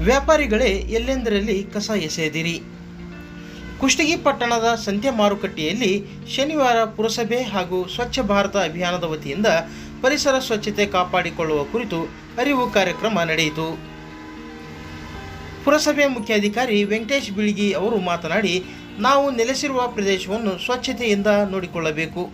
ವ್ಯಾಪಾರಿಗಳೇ, ಎಲ್ಲೆಂದರಲ್ಲಿ ಕಸ ಎಸೆಯದಿರಿ ಕುಷ್ಟಗಿ ಪಟ್ಟಣದ ಸಂತೆ ಮಾರುಕಟ್ಟೆಯಲ್ಲಿ ಶನಿವಾರ ಪುರಸಭೆ ಹಾಗೂ ಸ್ವಚ್ಛ ಭಾರತ ಅಭಿಯಾನದ ವತಿಯಿಂದ ಪರಿಸರ ಸ್ವಚ್ಛತೆ ಕಾಪಾಡಿಕೊಳ್ಳುವ ಕುರಿತು ಅರಿವು ಕಾರ್ಯಕ್ರಮ ನಡೆಯಿತು. ಪುರಸಭೆ ಮುಖ್ಯಾಧಿಕಾರಿ ವೆಂಕಟೇಶ್ ಬಿಳಿಗಿ ಅವರು ಮಾತನಾಡಿ, ನಾವು ನೆಲೆಸಿರುವ ಪ್ರದೇಶವನ್ನು ಸ್ವಚ್ಛತೆಯಿಂದ ನೋಡಿಕೊಳ್ಳಬೇಕು.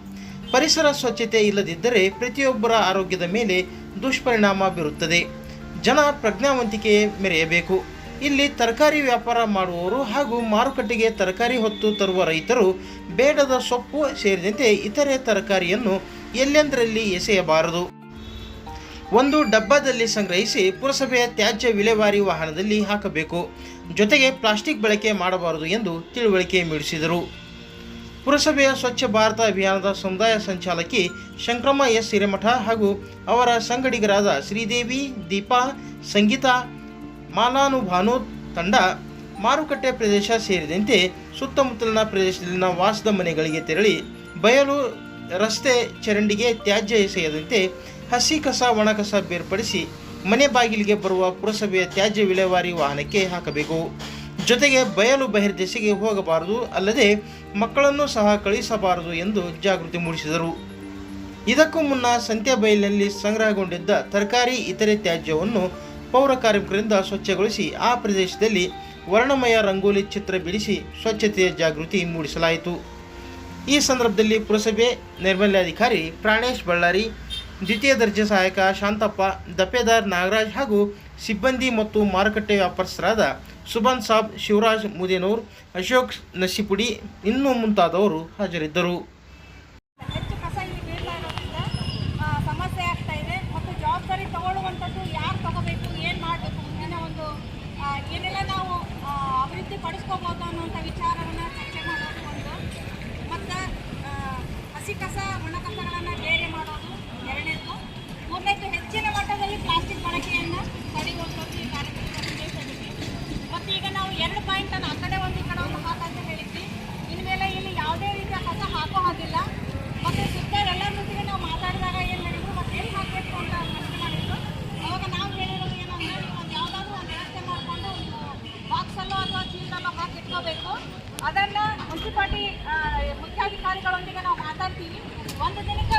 ಪರಿಸರ ಸ್ವಚ್ಛತೆ ಇಲ್ಲದಿದ್ದರೆ ಪ್ರತಿಯೊಬ್ಬರ ಆರೋಗ್ಯದ ಮೇಲೆ ದುಷ್ಪರಿಣಾಮ ಬೀರುತ್ತದೆ. ಜನ ಪ್ರಜ್ಞಾವಂತಿಕೆ ಮೆರೆಯಬೇಕು. ಇಲ್ಲಿ ತರಕಾರಿ ವ್ಯಾಪಾರ ಮಾಡುವವರು ಹಾಗೂ ಮಾರುಕಟ್ಟೆಗೆ ತರಕಾರಿ ಹೊತ್ತು ತರುವ ರೈತರು ಬೇಡದ ಸೊಪ್ಪು ಸೇರಿದಂತೆ ಇತರೆ ತರಕಾರಿಯನ್ನು ಎಲ್ಲೆಂದರಲ್ಲಿ ಎಸೆಯಬಾರದು. ಒಂದು ಡಬ್ಬದಲ್ಲಿ ಸಂಗ್ರಹಿಸಿ ಪುರಸಭೆಯ ತ್ಯಾಜ್ಯ ವಿಲೇವಾರಿ ವಾಹನದಲ್ಲಿ ಹಾಕಬೇಕು. ಜೊತೆಗೆ ಪ್ಲಾಸ್ಟಿಕ್ ಬಳಕೆ ಮಾಡಬಾರದು ಎಂದು ತಿಳುವಳಿಕೆ ಮೂಡಿಸಿದರು. ಪುರಸಭೆಯ ಸ್ವಚ್ಛ ಭಾರತ ಅಭಿಯಾನದ ಸಮುದಾಯ ಸಂಚಾಲಕಿ ಶಂಕ್ರಮ್ಮ ಎಸ್ ಹಿರೇಮಠ ಹಾಗೂ ಅವರ ಸಂಗಡಿಗರಾದ ಶ್ರೀದೇವಿ, ದೀಪಾ, ಸಂಗೀತಾ ಮಾಲಾನುಭಾನು ತಂಡ ಮಾರುಕಟ್ಟೆ ಪ್ರದೇಶ ಸೇರಿದಂತೆ ಸುತ್ತಮುತ್ತಲಿನ ಪ್ರದೇಶದಲ್ಲಿನ ವಾಸದ ಮನೆಗಳಿಗೆ ತೆರಳಿ ಬಯಲು ರಸ್ತೆ ಚರಂಡಿಗೆ ತ್ಯಾಜ್ಯ ಎಸೆಯದಂತೆ ಹಸಿ ಕಸ, ಒಣ ಕಸ ಬೇರ್ಪಡಿಸಿ ಮನೆ ಬಾಗಿಲಿಗೆ ಬರುವ ಪುರಸಭೆಯ ತ್ಯಾಜ್ಯ ವಿಲೇವಾರಿ ವಾಹನಕ್ಕೆ ಹಾಕಬೇಕು. ಜೊತೆಗೆ ಬಯಲು ಬಹಿರ್ದೆಸೆಗೆ ಹೋಗಬಾರದು, ಅಲ್ಲದೆ ಮಕ್ಕಳನ್ನು ಸಹ ಕಳಿಸಬಾರದು ಎಂದು ಜಾಗೃತಿ ಮೂಡಿಸಿದರು. ಇದಕ್ಕೂ ಮುನ್ನ ಸಂತೆ ಬಯಲಿನಲ್ಲಿ ಸಂಗ್ರಹಗೊಂಡಿದ್ದ ತರಕಾರಿ ಇತರೆ ತ್ಯಾಜ್ಯವನ್ನು ಪೌರ ಕಾರ್ಮಿಕರಿಂದ ಸ್ವಚ್ಛಗೊಳಿಸಿ ಆ ಪ್ರದೇಶದಲ್ಲಿ ವರ್ಣಮಯ ರಂಗೋಲಿ ಚಿತ್ರ ಬಿಡಿಸಿ ಸ್ವಚ್ಛತೆಯ ಜಾಗೃತಿ ಮೂಡಿಸಲಾಯಿತು. ಈ ಸಂದರ್ಭದಲ್ಲಿ ಪುರಸಭೆ ನೈರ್ಮಲ್ಯಾಧಿಕಾರಿ ಪ್ರಾಣೇಶ್ ಬಳ್ಳಾರಿ, ದ್ವಿತೀಯ ದರ್ಜೆ ಸಹಾಯಕ ಶಾಂತಪ್ಪ ದಪೇದಾರ್ ನಾಗರಾಜ್ ಹಾಗೂ ಸಿಬ್ಬಂದಿ ಮತ್ತು ಮಾರುಕಟ್ಟೆ ವ್ಯಾಪಾರಸ್ಥರಾದ ಸುಬಾನ್ ಸಾಬ್, ಶಿವರಾಜ್ ಮುದೇನೂರ್, ಅಶೋಕ್ ನಸಿಪುಡಿ ಇನ್ನೂ ಮುಂತಾದವರು ಹಾಜರಿದ್ದರು. ಸಮಸ್ಯೆ ಆಗ್ತಾ ಇದೆ ಮತ್ತು ಜವಾಬ್ದಾರಿ ತಗೊಳ್ಳುವಂಥದ್ದು ಪಾಯಿಂಟನ್ನು ಆ ಕಡೆ ಒಂದು ಈ ಕಡೆ ಒಂದು ಹಾಕಂತ ಹೇಳಿದ್ವಿ. ಇನ್ಮೇಲೆ ಇಲ್ಲಿ ಯಾವುದೇ ರೀತಿಯ ಕಸ ಹಾಕೋ ಹಾಗಿಲ್ಲ. ಮತ್ತು ಸುತ್ತ ಎಲ್ಲರ ಜೊತೆಗೆ ನಾವು ಮಾತಾಡಿದಾಗ ಏನು ಹೇಳಿದ್ರು ಮತ್ತೆ ಎಲ್ಲಿ ಹಾಕಬೇಕು ಅಂತ ಪ್ರಶ್ನೆ ಮಾಡಿದ್ರು ಅವಾಗ ನಾವು ಹೇಳಿರೋದು ಏನು ಅಂದರೆ ನೀವು ಒಂದು ಯಾವುದಾದ್ರೂ ಒಂದು ವ್ಯವಸ್ಥೆ ಮಾಡಿಕೊಂಡು ಒಂದು ಬಾಕ್ಸಲ್ಲೋ ಅಥವಾ ಚೀಲಲ್ಲೋ ಹಾಕಿ ಇಟ್ಕೋಬೇಕು. ಅದನ್ನು ಮುನ್ಸಿಪಾಲ್ಟಿ ಮುಖ್ಯಾಧಿಕಾರಿಗಳೊಂದಿಗೆ ನಾವು ಮಾತಾಡ್ತೀವಿ. ಒಂದು ದಿನಕ್ಕೆ